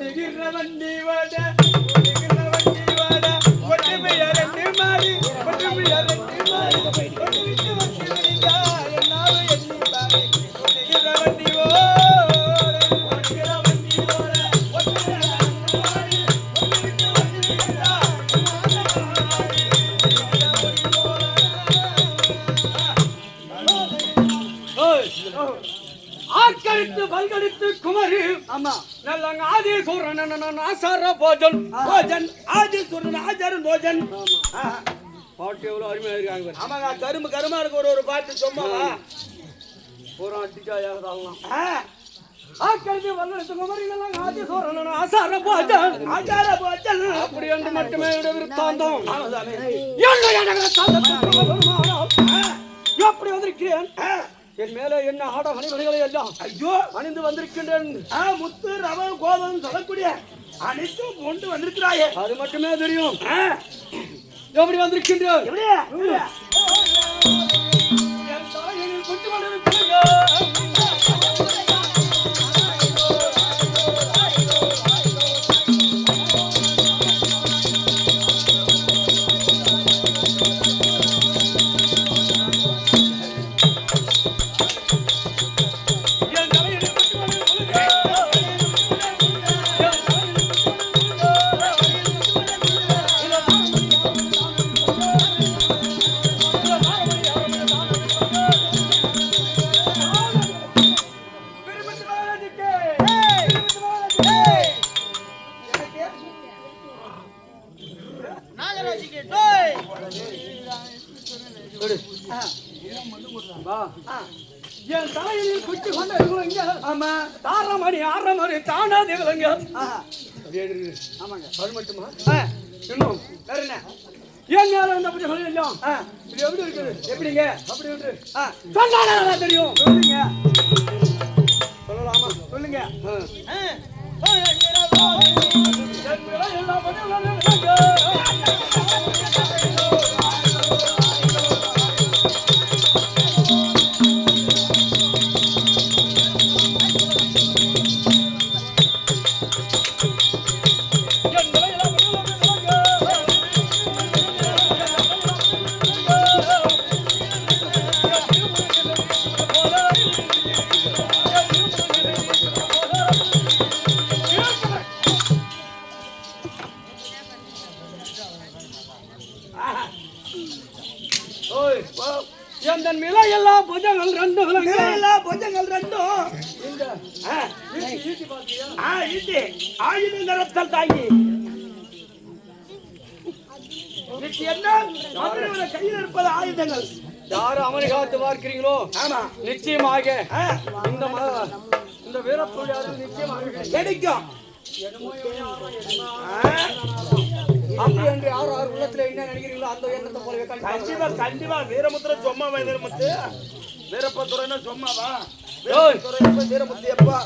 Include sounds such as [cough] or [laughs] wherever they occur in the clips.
ಬದುಕಿರ ಬಂದಿವದ ஆக்கடித்து பல்கடித்து குமரி. ஆமா. நல்லங்க ஆதி சூரன் ஆசார போஜன். போஜன் ஆதி சூரன் ஆச்சாரன் போஜன் பாட்டு எவ்வளவு அருமையா இருக்காங்க. ஆமாங்க கரும்பு கருமா இருக்கு ஒரு ஒரு பாட்டு சும்மாவா பூரா அடிச்சா ஏகதாலாம் ஆக்கடித்து பல்கடித்து குமரி நல்லங்க ஆசார போஜன். ஆச்சார போச்சல் அப்படி என்று மட்டுமே என்னுடைய விருத்தாந்தம் ஆமாதானே என் மேல என்ன ஆட மணிமணிகளை எல்லாம் ஐயோ! அணிந்து வந்திருக்கின்றேன். ஆ முத்து ரவம் கோதம் சொல்லக்கூடிய அனைத்தும் கொண்டு வந்திருக்கிறாயே. அது மட்டுமே தெரியும். எப்படி வந்திருக்கின்றேன் எப்படி? என் தலையில் குச்சி கொண்ட இவங்க ஆமா. தாரமணி ஆரமணி தானாதி விலங்க ஆஹா. அப்படியே இருக்குது ஆமாங்க. அது மட்டுமா இன்னும் வேற என்ன? என் மேல இருந்த அப்படி சொல்லிடலாம் ஆ, இது எப்படி இருக்குது? எப்படிங்க? அப்படி என்று ஆ, சொன்னாலே தெரியும். சொல்லுங்க. சொல்லலாமா? சொல்லுங்க. ஆ. எந்தன் மிலை எல்லாம் புஜங்கள் ரெண்டு விலங்கு. மேல புஜங்கள் ரெண்டும். இந்த ஆ, இது ஆயுத நிறத்தல் தாங்கி. இது என்ன? மந்திரவாத கையில் இருப்பது ஆயுதங்கள். யாரு அமெரிக்காத்து பார்க்கிறீங்களோ? ஆமா. நிச்சயமாக. இந்த இந்த யாரும் நிச்சயமாக. கிடைக்கும் நினைக்கிறீங்களோ அந்த எண்ணத்தை போலவே கண்டிப்பா கண்டிப்பா. வீரமுத்திர சொம்மாவா வீரமுத்து. சொம்மாவா ஓய். வீரப்பத்துறை எப்ப வீரமுத்து எப்பா?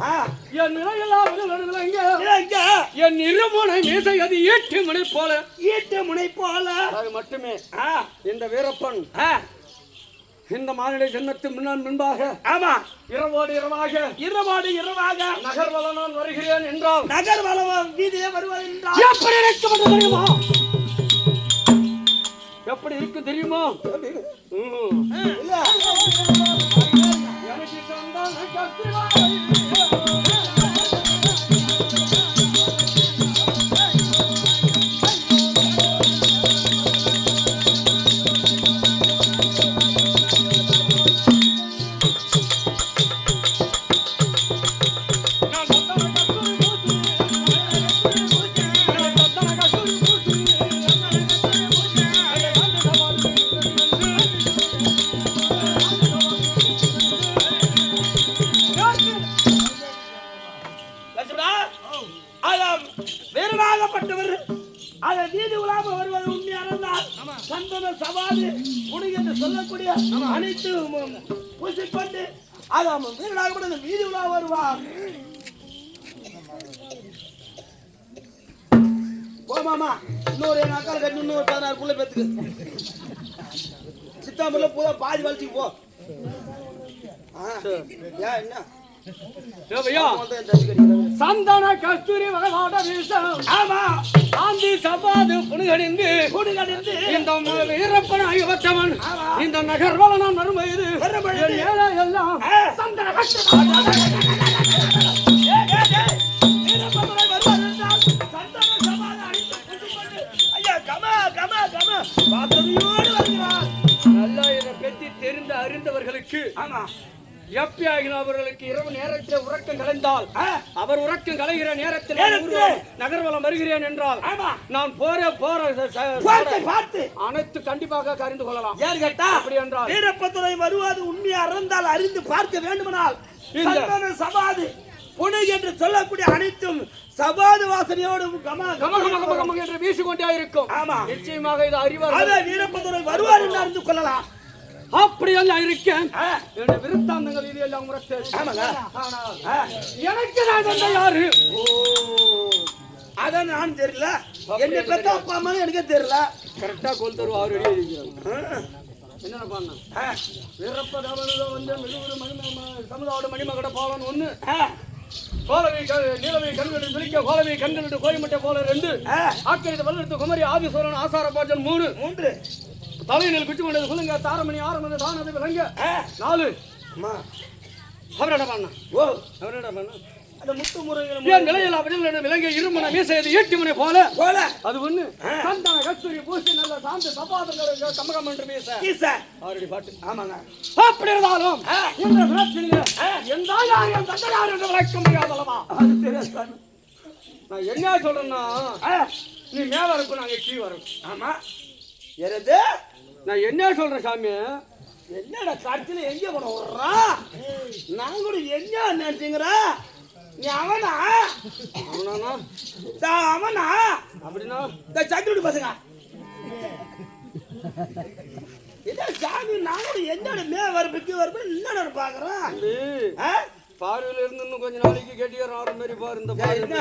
ஆ, என் இருமுனை மீசை அது ஈட்டி முனை போல. ஈட்டு முனை போல. அது மட்டுமே. ஆ, இந்த வீரப்பன். ஆ, இந்த மாநில ஜன்னத்து முன்னால் முன்பாக. ஆமா. இரவோடு இரவாக. இரவாடு இரவாக. நகர்வல நான் வருகிறேன் என்றால். நகர் வளவ வீதியே வருவது என்றால். எப்படி இருக்கப்பட்டு தெரியுமா? எப்படி இருக்கு தெரியுமா? எனக்கு. போமாமா இன்னொரு என் அக்கால கட்டி இன்னொரு பதினாறு புள்ள பெத்துக்கு. சித்தாம்பூர்ல பூரா பாதி வளர்ச்சிக்கு போ. ஏன் என்ன? சந்தன கஸ்தூரி வளவாட வீசம். ஆமா. ஆந்தி சபாது புனுகடிந்து குடுகடிந்து இந்த வீரப்பன் ஐவத்தவன் இந்த நகர்வலனம் நறுமயிறு எல்லாம். சந்தன கஸ்தூரி எப்பியாகின அவர்களுக்கு இரவு நேரத்தில் உறக்கம் கலைந்தால் அவர் உறக்கம் கலைகிற நேரத்தில் நகர்வலம் வருகிறேன் என்றால் நான் போற போற பார்த்து அனைத்து கண்டிப்பாக அறிந்து கொள்ளலாம். ஏன் கேட்டா? அப்படி என்றால் வீரப்பத்துறை வருவது உண்மையா இருந்தால் அறிந்து பார்க்க வேண்டுமானால் சபாது புனை என்று சொல்லக்கூடிய அனைத்தும் சபாது வாசனையோடு கமா கம கம கம கம என்று வீசிக்கொண்டே இருக்கும். ஆமா. நிச்சயமாக இது அறிவார் அத வீரப்பத்துறை வருவார் என்று அறிந்து கொள்ளலாம். அப்படி எல்லாம் இருக்கேன் என்னுடைய விருத்தாந்தங்கள் இது எல்லாம் ஆ. எனக்கு நான் தந்தை யாரு? அதான் நான் தெரியல. என்ன பெத்த அப்பா அம்மா எனக்கே தெரியல. கரெக்டா கோல் தருவா அவர் ரெடி இருக்கிறாங்க ஆ, என்ன பண்ண ஆ, வீரப்பதவனது வந்து மெழுகுரு மணி சமுதாயோட மணிமகட பாலன் ஒண்ணு. கோலவை நீலவை கண்களில் விழிக்க கோலவை கண்களிட்டு கோயம்பட்டை போல ரெண்டு. ஆக்கிரத்து வல்லெடுத்து குமரி ஆதிசோரன் ஆசார பாஜன் மூணு. மூன்று. தலையினில் குச்சி கொண்டது குலுங்க தாரமணி ஆரம்பது தானது விளங்க ஆ, நாலு. அம்மா. அவர் என்ன பண்ண ஓ. அவர் என்ன பண்ண அந்த முத்து முருகன் என் நிலையில் அப்படி விலங்க இருமன மீசையது ஈட்டி மணி போல? போல. அது ஒண்ணு. சந்தான கஸ்தூரி பூசி நல்ல சாந்து சபாதங்கள் கமகம் என்று மீச ஈசா ஆல்ரெடி பாட்டு. ஆமாங்க. அப்படி இருந்தாலும் இந்த பிரச்சனையில எந்த யார் என் தந்தை யார் என்று விளக்க முடியாதல்லவா? அது தெரியாது. நான் என்ன சொல்றேன்னா நீ மேல இருக்கும் நாங்க கீழ் வரும் ஆமா. எது நான் என்ன சொல்றேன் சாமி? என்னடா கடைசியில எங்க போன விடுறான் நான் கூட என்ன நினைச்சுங்கிறா? நீ அவனா? அவனானா? தான் அவனா? அப்படின்னா? இந்த சக்கிரடி பசங்க. என்ன சாமி நான் கூட என்னோட மே வரப்புக்கு வரப்பு என்னடா பாக்குறேன்? பார்வையில இருந்து இன்னும் கொஞ்ச நாளைக்கு கெட்டியார் ஆறு மாதிரி பாரு இந்த என்ன?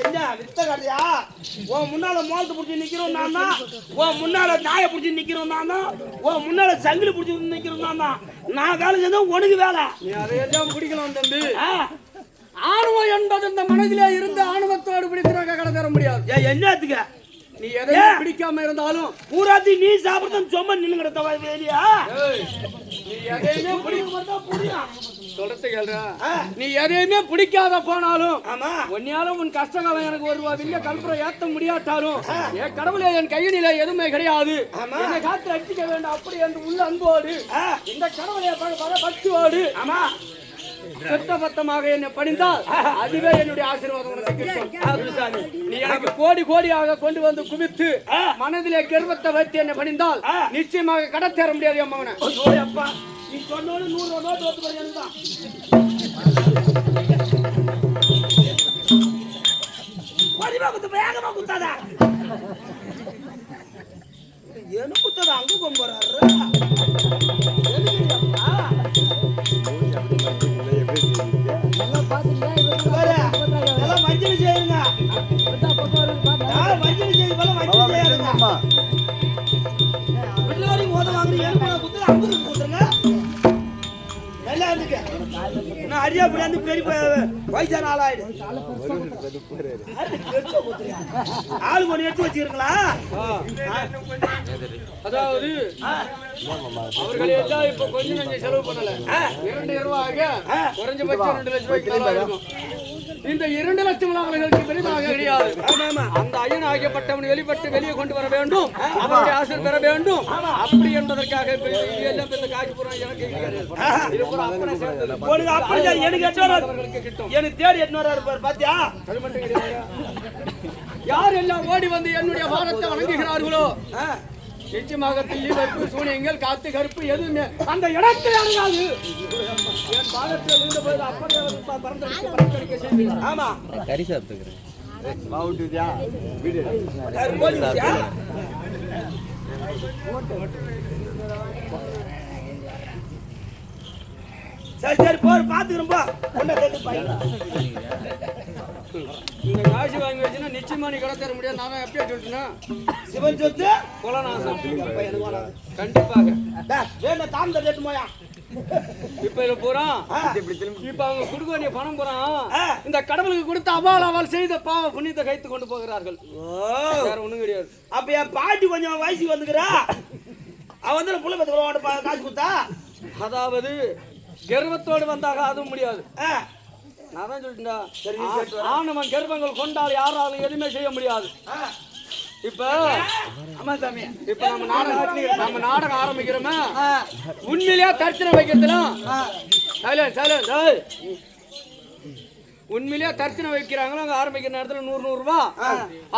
என்ன? வித்த கதையா உன் முன்னால மோலத்தை பிடிச்சி நிக்கிறோம் நான் தான். உன் முன்னால நாயை பிடிச்சி நிக்கிறோம் நான் தான். உன் முன்னால சங்கிலி பிடிச்சி நிக்கிறோம் நான் தான். நான் வேலை செஞ்சா உனக்கு வேலை. நீ அதையெல்லாம் பிடிக்கலாம் தம்பி. ஆணவம் என்பது இந்த மனதிலே இருந்து ஆணவத்தோடு பிடிக்கிறாங்க கடை தர முடியாது. என்னத்துக்கு? நீ எதையும் பிடிக்காம இருந்தாலும் பூராத்தி நீ சாப்பிடுறது சும்மா கிடத்த வேலையா? சொல்றது கேள்றா. நீ எதையுமே பிடிக்காத போனாலும் ஆமா. உன்னையால உன் கஷ்டகாலம் எனக்கு ஒரு வில்ல கல்புரம் ஏத்த முடியாட்டாலும் என் கடவுளே என் கையினில எதுவுமே கிடையாது. என்னை காத்து அடிக்க வேண்டாம் அப்படி என்று உள்ள அன்போடு இந்த கடவுளை பக்தியோடு ஆமா. சுத்த பத்தமாக என்னை பணிந்தால் அதுவே என்னுடைய ஆசீர்வாதம். நீ எனக்கு கோடி கோடியாக கொண்டு வந்து குவித்து மனதிலே கர்வத்தை வைத்து என்னை பணிந்தால் நிச்சயமாக கடை தேர முடியாது அப்பா நீ சொன்னோடு நூறு ரூபா தோத்து வந்து பாரு தான் பதிமா குத்து வேகமா குத்தாத என்ன குத்தாத. அங்க கொம்புறாரு மஞ்சள் செய்யுங்க மஞ்சள் செய்யுங்க போல மஞ்சள் ஓத வாங்குற எனக்கு நான் குத்துற இருந்துக்க நான் அரியா பிள்ளைந்து பெரிய வயசான ஆளாயிடு. ஆளு ஒன்று எடுத்து வச்சுக்கிறீங்களா? அதாவது அவர்கள் எல்லாம் இப்ப கொஞ்சம் கொஞ்சம் செலவு பண்ணல. இரண்டு குறைஞ்சபட்சம் ரெண்டு லட்சம் ரூபாய்க்கு மேல இருக்கும். இந்த இரண்டு லட்சம் அவர்களுக்கு பெரிதாக கிடையாது அந்த ஐயன் ஆகியப்பட்டவன் வெளிப்பட்டு வெளியே கொண்டு வர வேண்டும். அவருடைய ஆசிரியர் பெற வேண்டும். அப்படி என்பதற்காக எனக்கு தேடி எட்டு பாத்தியா? [laughs] யார் எல்லாம் ஓடி வந்து என்னுடைய பாரத்தை வணங்குகிறார்களோ? நிச்சயமாக பில்லி வைப்பு சூனியங்கள் காத்து கருப்பு எதுவுமே. அந்த இடத்தில் அடங்காது என் பாதத்தில் இருந்த போது அப்படியே பறந்தடிக்க பறந்தடிக்க ஆமா. கறி சாப்பிட்டுக்கிறேன்? சரி சரி போர் பாத்துக்கிறோம் போ. தேடி. இந்த காசு வாங்கி வச்சுன்னா நிச்சயமா நீ கடை தர முடியாது. நான் எப்படியா சொல்லிட்டேன்னா சிவன் சொத்து? கொலநாசம் வேணாம். கண்டிப்பாக. டேய், வேணா தாம் தட்டு போயா? இப்ப இதுல ஆ. இப்ப அவங்க கொடுக்க வேண்டிய பணம் ஆ. இந்த கடவுளுக்கு கொடுத்த அவால் அவள் செய்த பாவ புண்ணியத்தை கைத்து கொண்டு போகிறார்கள். வேற ஒண்ணும் கிடையாது. அப்ப என் பாட்டி கொஞ்சம் வயசுக்கு வந்துக்கிறா? அவ வந்து புள்ள பத்து காசு கொடுத்தா? அதாவது கர்வத்தோடு வந்தாக அதுவும் முடியாது. நான் தான் வா. ஆணவன் கர்ப்பங்கள் கொண்டால் யாராலும் எதுவுமே செய்ய முடியாது. இப்ப ஆமா சாமி. இப்ப நம்ம நாடகம் நம்ம நாடகம் ஆரம்பிக்கிறோமே? உண்மையிலேயே தர்ச்சனை வைக்கிறதுலாம். உண்மையிலேயே தர்ச்சனை வைக்கிறாங்களோ? அங்க ஆரம்பிக்கிற நேரத்துல நூறு நூறு ரூபாய்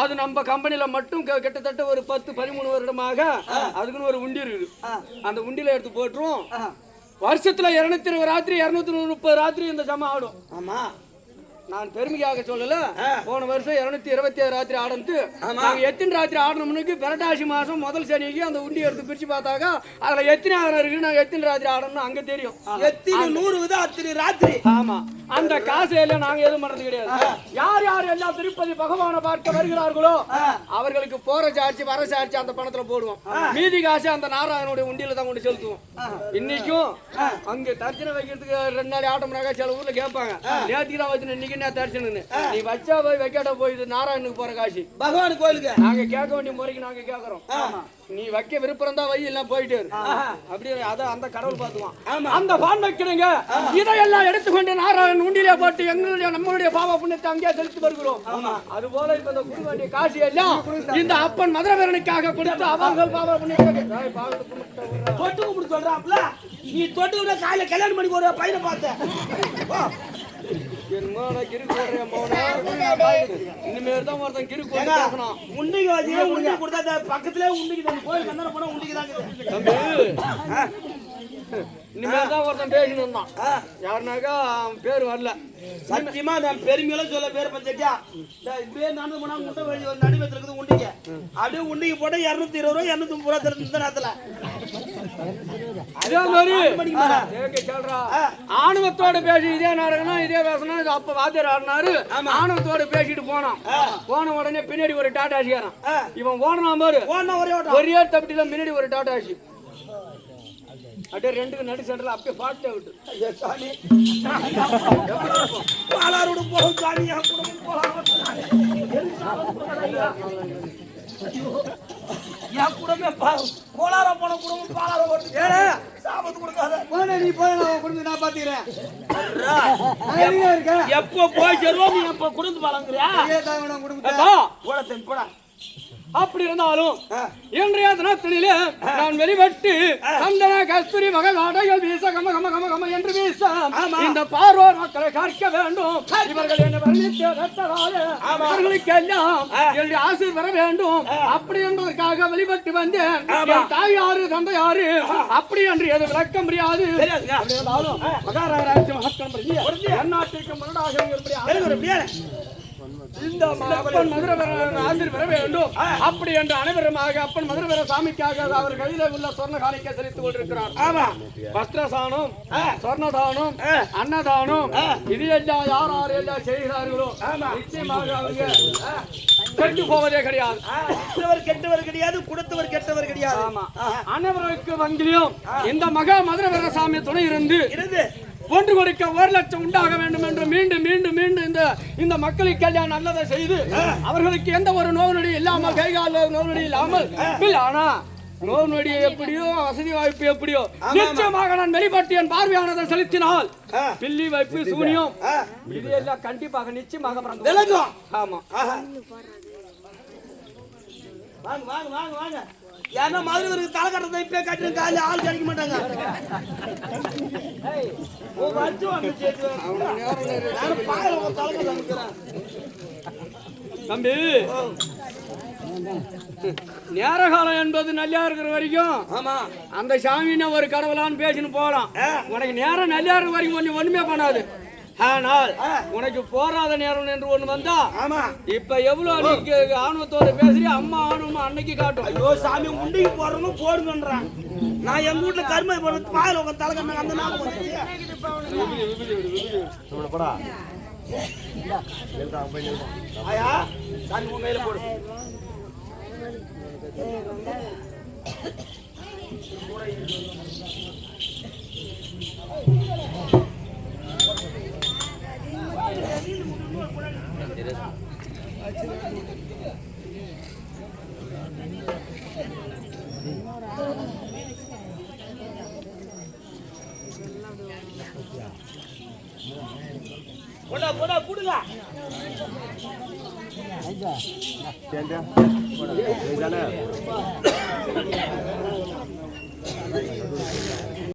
அது நம்ம கம்பெனில மட்டும் கிட்டத்தட்ட ஒரு பத்து பதிமூணு வருடமாக அதுக்குன்னு ஒரு உண்டி இருக்குது அந்த உண்டியில எடுத்து போட்டுருவோம். வருஷத்துல இருநூத்தி இருபது ராத்திரி இருநூத்தி முப்பது ராத்திரி இந்த ஜமா ஆடும் ஆமா. நான் பெருமைக்காக சொல்லல. போன வருஷம் இருநூத்தி இருபத்தி ஏழு ராத்திரி ஆடந்து. நாங்க எத்தனை ராத்திரி ஆடணும்னுக்கு பெரட்டாசி மாசம் முதல் சனிக்கு அந்த உண்டி எடுத்து பிரிச்சு பார்த்தாக்கா அதுல எத்தனை ஆயிரம் இருக்கு நாங்க எத்தனை ராத்திரி ஆடணும்னு அங்க தெரியும். எத்தனை நூறு வித அத்தனை ராத்திரி. ஆமா. அந்த காசு எல்லாம் நாங்க எதுவும் பண்றது கிடையாது. யார் யார் எல்லாம் திருப்பதி பகவானை பார்க்க வருகிறார்களோ அவர்களுக்கு போற சாட்சி வர சாட்சி அந்த பணத்துல போடுவோம். மீதி காசு அந்த நாராயணனுடைய உண்டியில தான் கொண்டு செலுத்துவோம். இன்னைக்கும் அங்க தர்ச்சனை வைக்கிறதுக்கு ரெண்டு நாள் ஆட்டம்னாக்கா சில ஊர்ல கேட்பாங்க. தான் வச்சு இன்னைக்கு என்ன தர்ச்சனைன்னு நீ வச்சா போய் வைக்காட்ட போய் நாராயணனுக்கு போற காசு. பகவான் கோயிலுக்கு? நாங்க கேட்க வேண்டிய முறைக்கு நாங்க கேக்குறோம். நீ வைக்க விருப்பம் தான் வை எல்லாம் போயிட்டு. அப்படி அதான் அந்த கடவுள் பார்த்துவான். அந்த பான் வைக்கிறீங்க இதையெல்லாம் எடுத்துக்கொண்டு நாராயணன் உண்டியிலே போட்டு எங்களுடைய நம்மளுடைய பாவ புண்ணியத்தை அங்கேயே செலுத்தி வருகிறோம். அது போல இப்ப இந்த கொடுக்க வேண்டிய காசு எல்லாம் இந்த அப்பன் மதுரவீரனுக்காக கொடுத்து அவங்க பாவ புண்ணியத்தை. தொட்டு கும்பிட்டு சொல்றாப்ல நீ தொட்டு காலையில கல்யாணம் பண்ணி ஒரு பையனை பார்த்தேன் என்னமோ நான் கிறுக்கு போடுறேன். இனிமேல் தான் ஒருத்தன் கிறுக்கு போட்டு பேசணும். உண்டிக்கு வச்சு உண்டி கொடுத்தா அந்த பக்கத்துல உண்டிக்கு தான் கோயில் கண்ணால போனா உண்டிக்கு தான். தம்பி இனிமேல் தான் ஒருத்தன் பேசிட்டு இருந்தான் யாருனாக்கா அவன் பேர் வரல. சத்தியமா நான் பெருமையில சொல்ல பேர் பஞ்சட்டியா இப்படியே நடந்து போனா முட்டை வழி ஒரு நடுவத்தில் இருக்குது உண்டிக்கு அப்படியே உண்டிக்கு போட்டா இருநூத்தி இருபது ரூபா இருநூத்தி முப்பது ரூபா தெரிஞ்சு நேரத்துல. அதே மாதிரி. ஆணவத்தோட பேசி இதே நாடகம்னா இதே பேசணும் அப்ப வாத்தியார் ஆடினாரு. ஆணவத்தோட பேசிட்டு போனான். போன உடனே பின்னாடி ஒரு டாடா ஆசிக்காரன். இவன் ஓடனா பாரு. ஒரே தப்பிட்டு முன்னாடி ஒரு டாடா ஆசி. அப்படியே ரெண்டுக்கு நடு சென்டர்ல அப்படியே பாட்டு விட்டு ஐயா சாமி. பாலாரோடு போகும் சாமி என் குடும்பம் என் குடும்பம் பா- கோலார போன குடும்பம் பாலார ஓட்டு சாபத்து கொடுக்காத. போன நீ போய் நான் கொடுத்து நான் பாத்துக்கிறேன். எப்போ போய் சேருவோம் நீ எப்போ குடும்பம் பாலங்கிறியா அப்பா, போட தென் போடா. அப்படி இருந்தாலும் இன்றைய தினத்திலே நான் வெளிப்பட்டு சந்தன கஸ்தூரி மக நாடைகள் வீச கம கம கம கம என்று வீச இந்த பார்வோர் மக்களை கற்க வேண்டும். இவர்கள் என்ன அவர்களுக்கு எல்லாம் என்னுடைய ஆசை வர வேண்டும். அப்படி என்பதற்காக வெளிப்பட்டு வந்தேன். தாய் யாரு தந்தை யாரு அப்படி என்று எது விளக்க முடியாது. மகத்கணம் பிரதி எந்நாட்டிற்கு மருடாக இந்த அப்பன் மதுரை ஆசிரியர் பெற வேண்டும். அப்படி என்று அனைவருமாக அப்பன் மதுரை பெற சாமிக்காக அவர் கையில உள்ள சொர்ண காணிக்கை செலுத்திக் கொண்டிருக்கிறார். ஆமா. வஸ்திரதானம் சொர்ணதானம் அன்னதானம் இது எல்லாம் யார் யார் எல்லாம் செய்கிறார்களோ நிச்சயமாக அவங்க கெட்டு போவதே கிடையாது. கெட்டவர் கிடையாது கொடுத்தவர் கெட்டவர் கிடையாது. ஆமா. அனைவருக்கு வங்கிலும் இந்த மகா மதுரை பெற சாமி துணை இருந்து இருந்து ஒன்று கொடுக்க ஒரு லட்சம் உண்டாக வேண்டும் என்று மீண்டும் மீண்டும் மீண்டும் இந்த இந்த மக்களுக்கு எல்லாம் நல்லதை செய்து அவர்களுக்கு எந்த ஒரு நோவு நொடி இல்லாமல் கை கால நோவு நொடி இல்லாமல் இல்ல ஆனா நோவு நொடி எப்படியோ வசதி வாய்ப்பு எப்படியோ நிச்சயமாக நான் வெளிப்பட்டு என் பார்வையானதை செலுத்தினால் பில்லி வைப்பு சூனியம் இது எல்லாம் கண்டிப்பாக நிச்சயமாக விலகும். ஆமா. வாங்க வாங்க வாங்க வாங்க. ஏன்னா மதுரைக்கு தலை கட்டுறதை இப்பயே கட்டுற காலையில் ஆள் கிடைக்க மாட்டாங்க. தம்பி நேர காலம் என்பது நல்லா இருக்கிற வரைக்கும் ஆமா. அந்த சாமின்னு ஒரு கடவுளான்னு பேசின்னு போலாம் உனக்கு நேரம் நல்லா இருக்கிற வரைக்கும் ஒண்ணு ஒண்ணுமே பண்ணாது. ஆனால் உனக்கு போராத நேரம் என்று ஒண்ணு வந்தா ஆமா. இப்ப எவ்வளவு நீ ஆணவத்தோட பேசுறீ அம்மா ஆணவம் அன்னைக்கு காட்டும். ஐயோ சாமி உண்டிக்கு போறவங்க போடுங்கன்றான். நான் எங்க வீட்டுல கருமை போடுறது பாயல உங்க தலை கட்டின அந்த வந்துச்சு. ஆயா சாமி போடு. down.